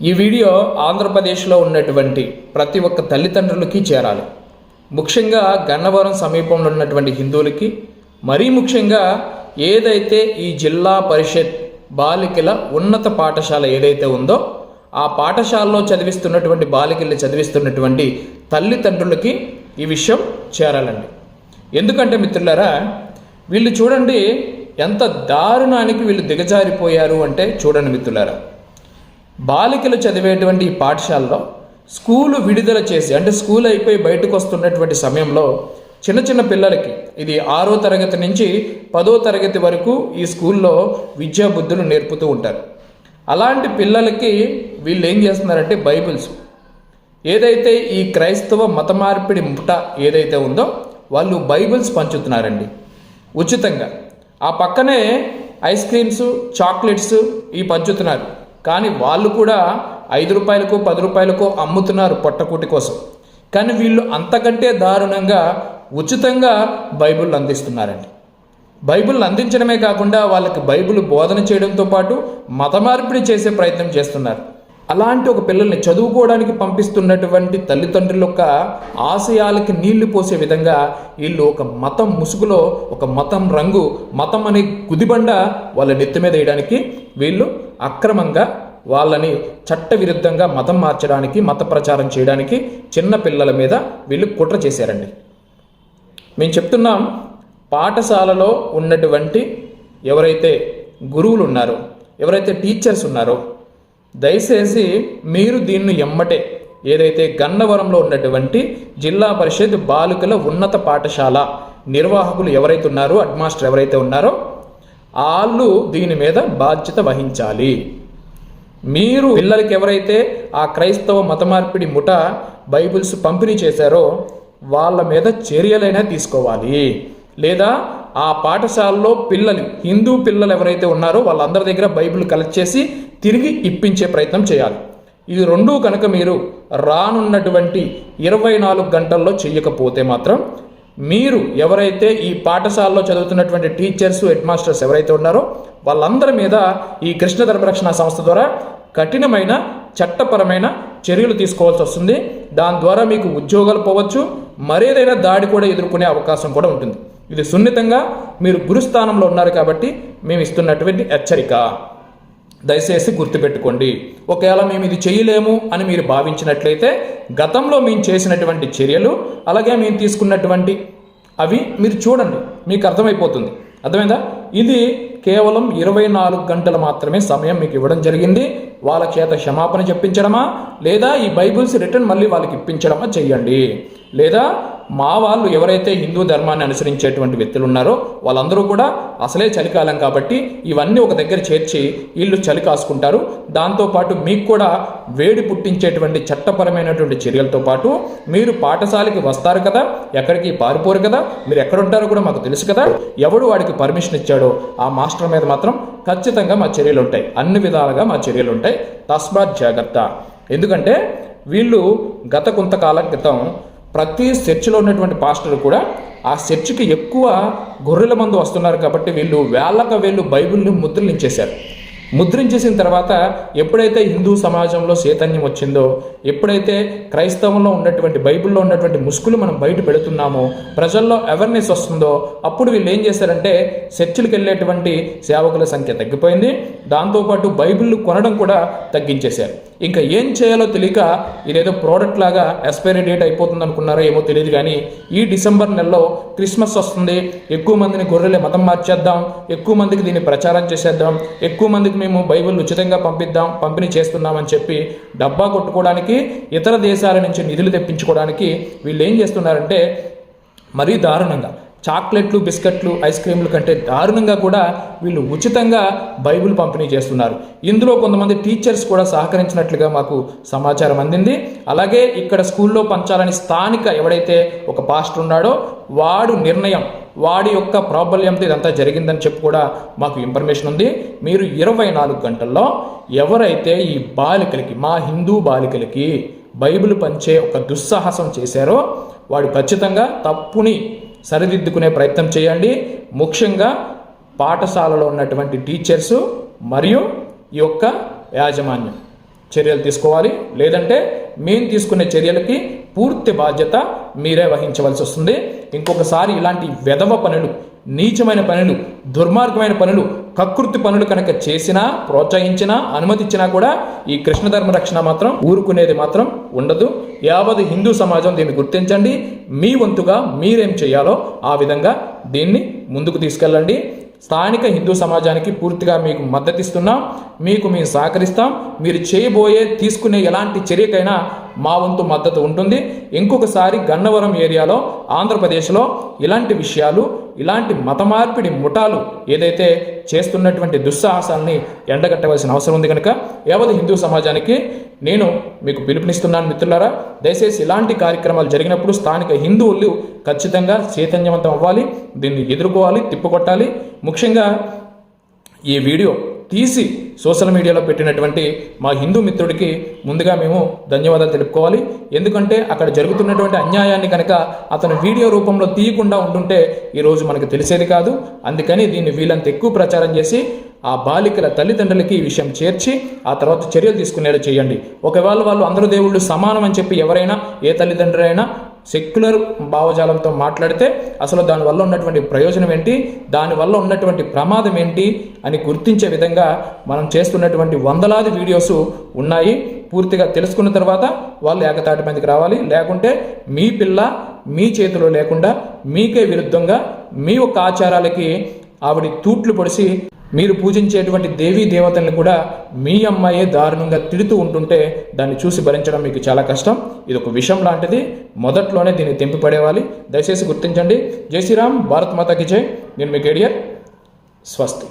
ఈ వీడియో ఆంధ్రప్రదేశ్లో ఉన్నటువంటి ప్రతి ఒక్క తల్లిదండ్రులకి చేరాలి. ముఖ్యంగా గన్నవరం సమీపంలో ఉన్నటువంటి హిందువులకి మరీ ముఖ్యంగా ఏదైతే ఈ జిల్లా పరిషత్ బాలికల ఉన్నత పాఠశాల ఏదైతే ఉందో ఆ పాఠశాలలో చదివిస్తున్నటువంటి బాలికల్ని చదివిస్తున్నటువంటి తల్లిదండ్రులకి ఈ విషయం చేరాలండి. ఎందుకంటే మిత్రులారా వీళ్ళు చూడండి ఎంత దారుణానికి వీళ్ళు దిగజారిపోయారు అంటే చూడండి మిత్రులారా. బాలికలు చదివేటువంటి ఈ పాఠశాలలో స్కూలు విడుదల చేసి అంటే స్కూల్ అయిపోయి బయటకు వస్తున్నటువంటి సమయంలో చిన్న చిన్న పిల్లలకి ఇది ఆరో తరగతి నుంచి పదో తరగతి వరకు ఈ స్కూల్లో విద్యా బుద్ధులు నేర్పుతూ ఉంటారు. అలాంటి పిల్లలకి వీళ్ళు ఏం చేస్తున్నారంటే బైబిల్స్. ఏదైతే ఈ క్రైస్తవ మత మార్పిడి ముఠ ఏదైతే ఉందో వాళ్ళు బైబిల్స్ పంచుతున్నారండి. ఉచితంగా. ఆ పక్కనే ఐస్ క్రీమ్స్ చాక్లెట్స్ ఈ పంచుతున్నారు. కానీ వాళ్ళు కూడా ఐదు రూపాయలకు పది రూపాయలకు అమ్ముతున్నారు పొట్టకూటి కోసం. కానీ వీళ్ళు అంతకంటే దారుణంగా ఉచితంగా బైబిల్ అందిస్తున్నారండి. బైబిల్ అందించడమే కాకుండా వాళ్ళకి బైబిల్ బోధన చేయడంతో పాటు మత మార్పిడి చేసే ప్రయత్నం చేస్తున్నారు. అలాంటి ఒక పిల్లల్ని చదువుకోవడానికి పంపిస్తున్నటువంటి తల్లిదండ్రుల యొక్క ఆశయాలకి నీళ్ళు పోసే విధంగా వీళ్ళు ఒక మతం ముసుగులో ఒక మతం రంగు మతం అనే గుదిబండ వాళ్ళ నెత్తి మీద వేయడానికి వీళ్ళు అక్రమంగా వాళ్ళని చట్టవిరుద్ధంగా మతం మార్చడానికి మత ప్రచారం చేయడానికి చిన్న పిల్లల మీద వీళ్ళు కుట్ర చేశారండి. మేము చెప్తున్నాం పాఠశాలలో ఉన్నటువంటి ఎవరైతే గురువులు ఉన్నారో ఎవరైతే టీచర్స్ ఉన్నారో దయచేసి మీరు దీన్ని ఎమ్మటే ఏదైతే గన్నవరంలో ఉన్నటువంటి జిల్లా పరిషత్ బాలికల ఉన్నత పాఠశాల నిర్వాహకులు ఎవరైతే ఉన్నారో హెడ్ మాస్టర్ ఎవరైతే ఉన్నారో వాళ్ళు దీని మీద బాధ్యత వహించాలి. మీరు పిల్లలకి ఎవరైతే ఆ క్రైస్తవ మత మార్పిడి ముఠ బైబిల్స్ పంపిణీ చేశారో వాళ్ళ మీద చర్యలైనా తీసుకోవాలి. లేదా ఆ పాఠశాలలో పిల్లలు హిందూ పిల్లలు ఎవరైతే ఉన్నారో వాళ్ళందరి దగ్గర బైబిల్ కలెక్ట్ చేసి తిరిగి ఇప్పించే ప్రయత్నం చేయాలి. ఇది రెండూ కనుక మీరు రానున్నటువంటి ఇరవై నాలుగు గంటల్లో చేయకపోతే మాత్రం మీరు ఎవరైతే ఈ పాఠశాలలో చదువుతున్నటువంటి టీచర్స్ హెడ్ మాస్టర్స్ ఎవరైతే ఉన్నారో వాళ్ళందరి మీద ఈ కృష్ణ ధర్మరక్షణ సంస్థ ద్వారా కఠినమైన చట్టపరమైన చర్యలు తీసుకోవాల్సి వస్తుంది. దాని ద్వారా మీకు ఉద్యోగాలు పోవచ్చు. మరేదైనా దాడి కూడా ఎదుర్కొనే అవకాశం కూడా ఉంటుంది. ఇది సున్నితంగా మీరు గురుస్థానంలో ఉన్నారు కాబట్టి మేము ఇస్తున్నటువంటి హెచ్చరిక. దయచేసి గుర్తుపెట్టుకోండి ఒకవేళ మేము ఇది చేయలేము అని మీరు భావించినట్లయితే గతంలో మేము చేసినటువంటి చర్యలు అలాగే మేము తీసుకున్నటువంటి అవి మీరు చూడండి మీకు అర్థమైపోతుంది. అర్థమైందా? ఇది కేవలం ఇరవై నాలుగు గంటలు మాత్రమే సమయం మీకు ఇవ్వడం జరిగింది. వాళ్ళ చేత క్షమాపణ చెప్పించడమా? లేదా ఈ బైబిల్స్ రిటర్న్ మళ్ళీ వాళ్ళకి ఇప్పించడమా? చెయ్యండి. లేదా మా వాళ్ళు ఎవరైతే హిందూ ధర్మాన్ని అనుసరించేటువంటి వ్యక్తులు ఉన్నారో వాళ్ళందరూ కూడా అసలే చలికాలం కాబట్టి ఇవన్నీ ఒక దగ్గర చేర్చి వీళ్ళు చలి కాసుకుంటారు. దాంతోపాటు మీకు కూడా వేడి పుట్టించేటువంటి చట్టపరమైనటువంటి చర్యలతో పాటు మీరు పాఠశాలకి వస్తారు కదా ఎక్కడికి పారిపోరు కదా మీరు ఎక్కడుంటారో కూడా మాకు తెలుసు కదా ఎవడు వాడికి పర్మిషన్ ఇచ్చాడో ఆ మాస్టర్ మీద మాత్రం ఖచ్చితంగా మా చర్యలు ఉంటాయి అన్ని విధాలుగా మా చర్యలు ఉంటాయి తస్మాత్ జాగ్రత్త. ఎందుకంటే వీళ్ళు గత కొంతకాలం క్రితం ప్రతి చర్చిలో ఉన్నటువంటి పాస్టర్ కూడా ఆ చర్చికి ఎక్కువ గొర్రెల మందు వస్తున్నారు కాబట్టి వీళ్ళు వేళ్ళక వీళ్ళు బైబిల్ని ముద్రించేశారు. ముద్రించేసిన తర్వాత ఎప్పుడైతే హిందూ సమాజంలో చైతన్యం వచ్చిందో ఎప్పుడైతే క్రైస్తవంలో ఉన్నటువంటి బైబిల్లో ఉన్నటువంటి ముసుగులు మనం బయట పెడుతున్నామో ప్రజల్లో అవేర్నెస్ వస్తుందో అప్పుడు వీళ్ళు ఏం చేశారంటే చర్చిలకు వెళ్ళేటువంటి సేవకుల సంఖ్య తగ్గిపోయింది. దాంతోపాటు బైబిల్ కొనడం కూడా తగ్గించేశారు. ఇంకా ఏం చేయాలో తెలియక ఇదేదో ప్రోడక్ట్ లాగా ఎక్స్పైరీ డేట్ అయిపోతుంది అనుకున్నారో ఏమో తెలియదు కానీ ఈ డిసెంబర్ నెలలో క్రిస్మస్ వస్తుంది. ఎక్కువ మందిని గొర్రెలే మతం మార్చేద్దాం. ఎక్కువ మందికి దీన్ని ప్రచారం చేసేద్దాం. ఎక్కువ మందికి మేము బైబిల్ ఉచితంగా పంపిద్దాం పంపిణీ చేస్తున్నామని చెప్పి డబ్బా కొట్టుకోవడానికి ఇతర దేశాల నుంచి నిధులు తెప్పించుకోవడానికి వీళ్ళు ఏం చేస్తున్నారంటే మరీ దారుణంగా చాక్లెట్లు బిస్కెట్లు ఐస్ క్రీమ్లు కంటే దారుణంగా కూడా వీళ్ళు ఉచితంగా బైబిల్ పంపిణీ చేస్తున్నారు. ఇందులో కొంతమంది టీచర్స్ కూడా సహకరించినట్లుగా మాకు సమాచారం అందింది. అలాగే ఇక్కడ స్కూల్లో పంచాలని స్థానిక ఎవడైతే ఒక పాస్టర్ ఉన్నాడో వాడు నిర్ణయం వాడి యొక్క ప్రాబల్యంతో ఇదంతా జరిగిందని చెప్పి కూడా మాకు ఇన్ఫర్మేషన్ ఉంది. మీరు ఇరవై నాలుగు గంటల్లో ఎవరైతే ఈ బాలికలకి మా హిందూ బాలికలకి బైబిల్ పంచే ఒక దుస్సాహసం చేశారో వాడు ఖచ్చితంగా తప్పుని సరిదిద్దుకునే ప్రయత్నం చేయండి. ముఖ్యంగా పాఠశాలలో ఉన్నటువంటి టీచర్సు మరియు ఈ యొక్క యాజమాన్యం చర్యలు తీసుకోవాలి. లేదంటే మేము తీసుకునే చర్యలకి పూర్తి బాధ్యత మీరే వహించవలసి వస్తుంది. ఇంకొకసారి ఇలాంటి వెధవ పనులు నీచమైన పనులు దుర్మార్గమైన పనులు కకృతి పనులు కనుక చేసినా ప్రోత్సహించినా అనుమతించినా కూడా ఈ కృష్ణధర్మ రక్షణ మాత్రం ఊరుకునేది మాత్రం ఉండదు. యావత్ హిందూ సమాజం దీన్ని గుర్తించండి. మీ వంతుగా మీరేం చేయాలో ఆ విధంగా దీన్ని ముందుకు తీసుకెళ్ళండి. స్థానిక హిందూ సమాజానికి పూర్తిగా మీకు మద్దతిస్తున్నాం. మీకు మేము సహకరిస్తాం. మీరు చేయబోయే తీసుకునే ఎలాంటి చర్యకైనా మా వంతు మద్దతు ఉంటుంది. ఇంకొకసారి గన్నవరం ఏరియాలో ఆంధ్రప్రదేశ్లో ఇలాంటి విషయాలు ఇలాంటి మత మార్పిడి ముఠాలు ఏదైతే చేస్తున్నటువంటి దుస్సాహసాలని ఎండగట్టవలసిన అవసరం ఉంది కనుక యావత్ హిందూ సమాజానికి నేను మీకు పిలుపునిస్తున్నాను మిత్రులారా. దయచేసి ఇలాంటి కార్యక్రమాలు జరిగినప్పుడు స్థానిక హిందువులు ఖచ్చితంగా చైతన్యవంతం అవ్వాలి దీన్ని ఎదుర్కోవాలి తిప్పుకొట్టాలి ముఖ్యంగా ఈ వీడియో తీసి సోషల్ మీడియాలో పెట్టినటువంటి మా హిందూ మిత్రుడికి ముందుగా మేము ధన్యవాదాలు తెలుపుకోవాలి. ఎందుకంటే అక్కడ జరుగుతున్నటువంటి అన్యాయాన్ని కనుక అతను వీడియో రూపంలో తీయకుండా ఉంటుంటే ఈరోజు మనకు తెలిసేది కాదు. అందుకని దీన్ని వీలంత ఎక్కువ ప్రచారం చేసి ఆ బాలికల తల్లిదండ్రులకి ఈ విషయం చేర్చి ఆ తర్వాత చర్యలు తీసుకునేలా చేయండి. ఒకవేళ వాళ్ళు అందరూ దేవుళ్ళు సమానం అని చెప్పి ఎవరైనా ఏ తల్లిదండ్రులైనా సెక్యులర్ భావజాలంతో మాట్లాడితే అసలు దానివల్ల ఉన్నటువంటి ప్రయోజనం ఏంటి? దానివల్ల ఉన్నటువంటి ప్రమాదం ఏంటి? అని గుర్తించే విధంగా మనం చేస్తున్నటువంటి వందలాది వీడియోస్ ఉన్నాయి. పూర్తిగా తెలుసుకున్న తర్వాత వాళ్ళు ఏకతాటి మీదకి రావాలి. లేకుంటే మీ పిల్ల మీ చేతిలో లేకుండా మీకే విరుద్ధంగా మీ యొక్క ఆచారాలకి ఆవిడ తూట్లు పొడిసి మీరు పూజించేటువంటి దేవీ దేవతల్ని కూడా మీ అమ్మాయే దారుణంగా తిడుతూ ఉంటుంటే దాన్ని చూసి భరించడం మీకు చాలా కష్టం. ఇది ఒక విషయం లాంటిది. మొదట్లోనే దీన్ని తెంపి పడేవాలి. దయచేసి గుర్తించండి. జై శ్రీరామ్ భారత్ మాతాకి జై. నేను మీ ఎడియర్ స్వస్తి.